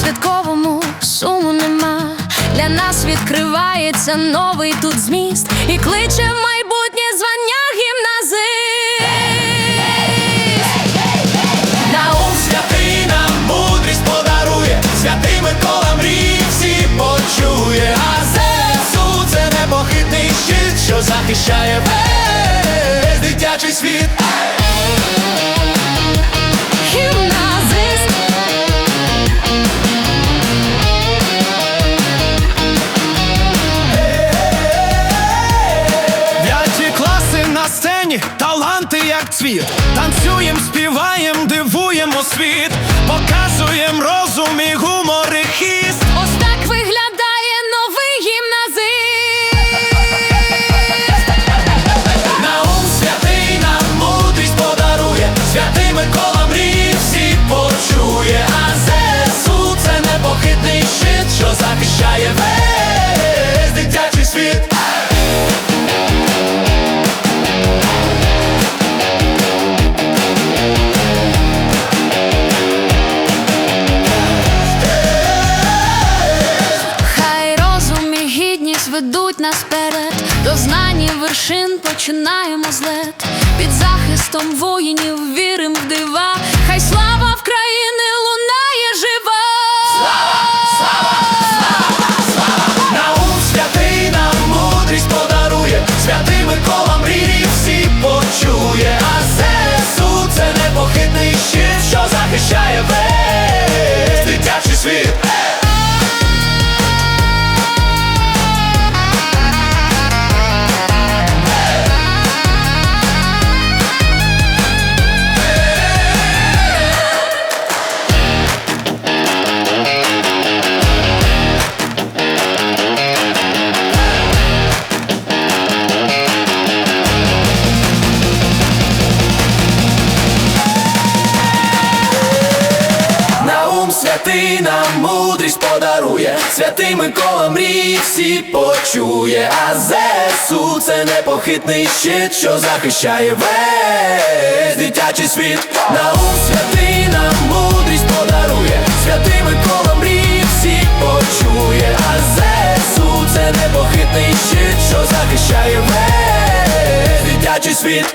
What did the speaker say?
святковому суму нема. Для нас відкривається новий тут зміст і кличе в майбутнє звання гімназист. Наум святий нам мудрість подарує, святий Микола мрії всі почує, а ЗСУ це непохитний щит, що захищає весь дитячий світ. На таланти як цвіт. Танцюєм, співаєм, дивуємо світ, показуєм ведуть нас вперед, до знані вершин починаємо злет. Під захистом воїнів вірим в дива. Хай слава в країни лунає жива. Слава, слава, слава Наум святий нам мудрість подарує, святий Микола Святина мудрість подарує, святий Микола мрій всі почує, а ЗСУ це непохитний щит, що захищає весь дитячий світ, наум святий нам мудрість подарує, святий Микола мрій всі почує, а ЗСУ це непохитний щит, що захищає весь дитячий світ.